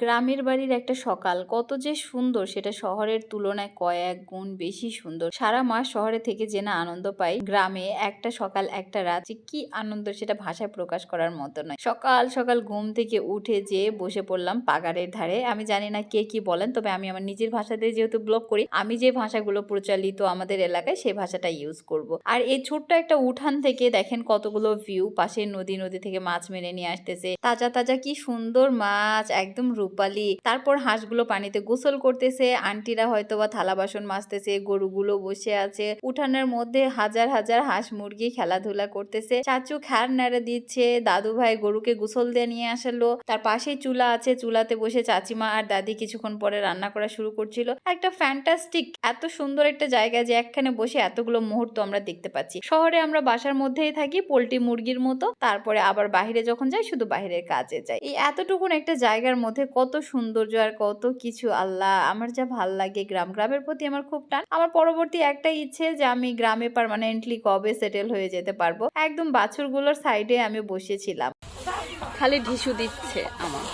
গ্রামের বাড়ির একটা সকাল। কত যে সুন্দর, সেটা শহরের তুলনায় কয়েক গুণ বেশি সুন্দর। সারা মাস শহরে থেকে যে না আনন্দ পাই, গ্রামে একটা সকাল, একটা রাত কি আনন্দ সেটা ভাষায় প্রকাশ করার মতো নয়। সকাল সকাল ঘুম থেকে উঠে যে বসে পড়লাম পাগারের ধারে। আমি জানি না কে কি বলেন, তবে আমি আমার নিজের ভাষাতে যেহেতু ব্লগ করি, আমি যে ভাষাগুলো প্রচলিত আমাদের এলাকায় সেই ভাষাটা ইউজ করব। আর এই ছোট্ট একটা উঠান থেকে দেখেন কতগুলো ভিউ পাশে নদী নদী থেকে মাছ মেরে নিয়ে আসতেছে। তাজা তাজা কি সুন্দর মাছ, একদম রূপালি। তারপর হাঁসগুলো পানিতে গোসল করতেছে। আন্টিরা হয়তো বা থালা বাসন মাজতেছে, গরুগুলো বসে আছে। উঠানের মধ্যে হাজার হাজার হাঁস মুরগি খেলাধুলা করতেছে। চাচু খ্যার নেড়ে দিচ্ছে। দাদু ভাই গরুকে গোসল দিয়ে নিয়ে আসলো। তার পাশেই চুলা আছে। চুলাতে বসে চাচিমা আর দাদি কিছুক্ষণ পরে রান্না করা শুরু করছিল। একটা ফ্যান্টাস্টিক, এত সুন্দর একটা জায়গা যে একখানে বসে এতগুলো মুহূর্ত আমরা দেখতে পাচ্ছি। শহরে আমরা বাসার মধ্যেই থাকি, পোল্ট্রি মুরগির মতো। তারপরে আবার বাইরে যখন যাই, শুধু বাইরের কাজে যাই। এই এতটুকুন একটা জায়গার মধ্যে কত সৌন্দর্য আর কত কিছু আল্লাহ আমার যা ভালো লাগে গ্রাম। গ্রামের প্রতি আমার খুব টান। আমার পরবর্তী একটা ইচ্ছে যে আমি গ্রামে পারমানেন্টলি কবে সেটেল হয়ে যেতে পারব একদম বাছুরগুলোর সাইডে আমি বসেছিলাম। খালি ঢিসু দিচ্ছে আমার।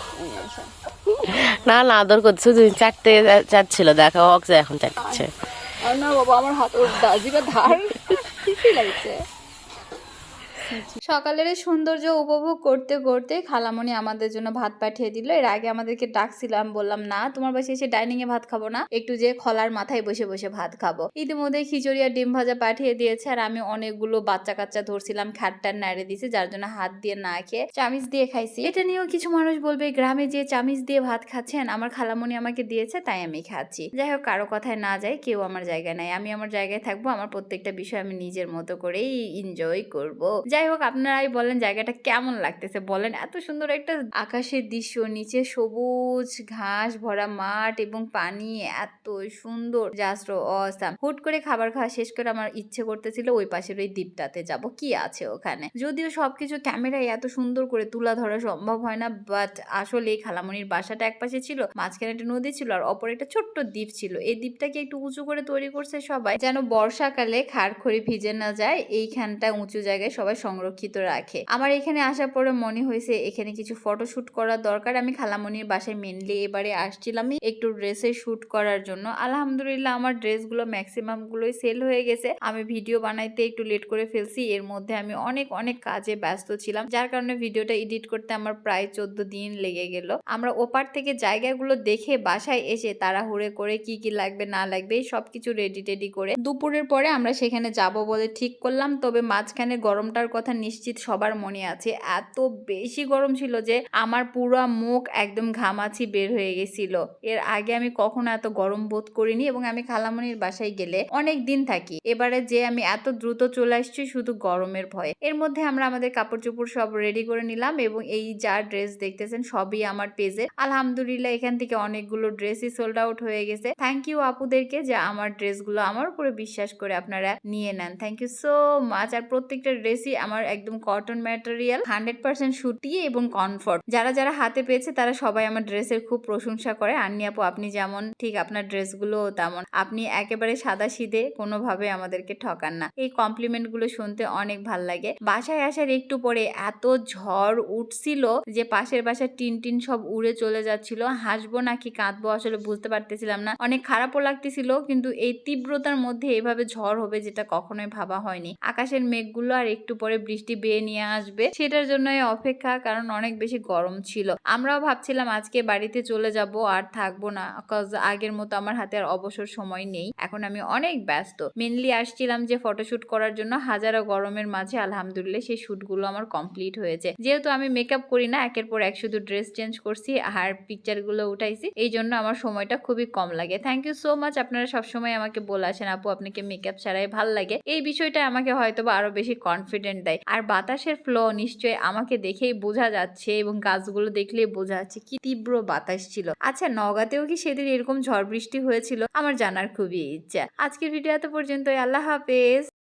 না না আদর করছে শুধু চারটে চাচ্ছিল দেখো অক্সে এখন চাচ্ছে না বাবা আমার হাত ওর জিবা ধার লাগছে? সকালের এই সৌন্দর্য উপভোগ করতে করতে খালামণি আমাদের জন্য ভাত পাঠিয়ে দিল। এর আগে আমাদেরকে ডাকছিলাম বললাম, না, তোমার বাসায় এসে ডাইনিং এ ভাত খাব না। একটু যে খলার মাথায় বসে বসে ভাত খাব। ইতিমধ্যে খিচুড়ি আর ডিম ভাজা পাঠিয়ে দিয়েছে আর আমি অনেকগুলো বাচ্চা কাচ্চা ধরছিলাম খ্যাটটার নাড়ে দিয়েছে, যার জন্য হাত দিয়ে না খেয়ে চামিচ দিয়ে খাইছি। এটা নিয়েও কিছু মানুষ বলবে, গ্রামে যে চামিচ দিয়ে ভাত খাচ্ছেন, আমার খালামণি আমাকে দিয়েছে, তাই আমি খাচ্ছি। যাই হোক, কারও কথায় না যায়, কেউ আমার জায়গায় নাই। আমি আমার জায়গায় থাকব, আমার প্রত্যেকটা বিষয় আমি নিজের মতো করেই এনজয় করব। যাই হোক আপনারাই বলেন জায়গাটা কেমন লাগতেছে, বলেন। এত সুন্দর একটা আকাশের দৃশ্য, নিচে সবুজ ঘাস ভরা মাঠ এবং পানি, এত সুন্দর। জাস্ট অসাম হুট করে খাবার খাওয়া শেষ করে আমার ইচ্ছে করতেছিল ওই পাশের ওই দ্বীপটাতে যাব। কি আছে ওখানে? যদিও সবকিছু ক্যামেরায় এত সুন্দর করে তুলা ধরা সম্ভব হয় না বাট আসলে এই খালামণির বাসাটা এক পাশে ছিল, মাঝখানে একটা নদী ছিল আর অপর একটা ছোট্ট দ্বীপ ছিল। এই দ্বীপটাকে একটু উঁচু করে তৈরি করছে সবাই। যেন বর্ষাকালে খাড়খড়ি ভিজে না যায়, এইখানটা উঁচু জায়গায় সবাই সংরক্ষিত রাখে। আমার এখানে আসার পরে মনে হয়েছে, এখানে কিছু ফটোশুট করার দরকার। আমি খালামণির বাসায় মেনলি এবারে আসছিলাম একটু ড্রেসের শুট করার জন্য। আলহামদুলিল্লাহ, আমার ড্রেসগুলো ম্যাক্সিমাম গুলোই সেল হয়ে গেছে। আমি ভিডিও বানাইতে একটু লেট করে ফেলছি। এর মধ্যে আমি অনেক অনেক কাজে ব্যস্ত ছিলাম। যার কারণে ভিডিওটা এডিট করতে আমার প্রায় চোদ্দ দিন লেগে গেল। আমরা ওপার থেকে জায়গাগুলো দেখে বাসায় এসে তাড়াহুড়ে করে কি কি লাগবে, না লাগবে সবকিছু রেডি টেডি করে দুপুরের পরে আমরা সেখানে যাব বলে ঠিক করলাম। তবে মাঝখানে গরমটার কথা নিশ্চিত সবার মনে আছে। এত বেশি গরম ছিল যে আমার পুরো মুখ একদম ঘামাচি বের হয়ে গেছিল। এর আগে আমি কখনো এত গরম বোধ করিনি এবং আমি খালামণির বাসায় গেলে অনেক দিন থাকি। এবারে যে আমি এত দ্রুত চলে আসছি শুধু গরমের ভয়ে। এর মধ্যে আমরা আমাদের কাপড় চোপড় সব রেডি করে নিলাম এবং এই যা ড্রেস দেখতেছেন সবই আমার পেজে আলহামদুলিল্লাহ এখান থেকে অনেকগুলো ড্রেসই সোল্ড আউট হয়ে গেছে। থ্যাংক ইউ আপুদেরকে যে আমার ড্রেসগুলো আমার উপরে বিশ্বাস করে আপনারা নিয়ে নেন। থ্যাংক ইউ সো মাচ আর প্রত্যেকটা ড্রেসই আমার একদম কটন ম্যাটেরিয়াল হান্ড্রেড পার্সেন্ট সুতি এবং কমফর্ট যারা যারা হাতে পেয়েছে, তারা সবাই আমার ড্রেসের খুব প্রশংসা করে। আন্নি আপু, আপনি যেমন, ঠিক আপনার ড্রেসগুলো তেমন। আপনি একেবারে সাদা সিধে কোনোভাবে আমাদেরকে ঠকান না। এই কমপ্লিমেন্টগুলো শুনতে অনেক ভালো লাগে। বাসায় আসার একটু পরে এত ঝড় উঠছিল যে পাশের বাসার টিন টিন সব উড়ে চলে যাচ্ছিল। হাসবো নাকি কাঁদবো আসলে বুঝতে পারতেছিলাম না। অনেক খারাপও লাগতেছিল, কিন্তু এই তীব্রতার মধ্যে এভাবে ঝড় হবে যেটা কখনোই ভাবা হয়নি। আকাশের মেঘগুলো আর একটু পরে বৃষ্টি বেয়ে নিয়ে আসবে, সেটার জন্যই অপেক্ষা, কারণ অনেক বেশি গরম ছিল। আমরাও ভাবছিলাম আজকে বাড়িতে চলে যাব, আর থাকব না কজ আগের মতো আমার হাতে আর অবসর সময় নেই। এখন আমি অনেক ব্যস্ত। মেনলি আসছিলাম যে ফটোশুট করার জন্য হাজারো গরমের মাঝে, আলহামদুলিল্লাহ সেই শুটগুলো আমার কমপ্লিট হয়েছে। যেহেতু আমি মেকআপ করি না, একের পর এক শুধু ড্রেস চেঞ্জ করছি, আর পিকচারগুলো উঠাইছি, এই জন্য আমার সময়টা খুবই কম লাগে। থ্যাংক ইউ সো মাচ আপনারা সবসময় আমাকে বলে আসেন, আপু, আপনাকে মেকআপ ছাড়াই ভালো লাগে। এই বিষয়টা আমাকে হয়তো বা আরও বেশি কনফিডেন্ট দেয়। আর বাতাসের ফ্লো নিশ্চয়ই আমাকে দেখেই বোঝা যাচ্ছে এবং গাছগুলো দেখলে বোঝা যাচ্ছে কি তীব্র বাতাস ছিল। আচ্ছা নগাতেও কি সেদিন এরকম ঝড় বৃষ্টি হয়েছিল? আমার জানার খুবই ইচ্ছা। আজকের ভিডিও এত পর্যন্ত আল্লাহ হাফেজ।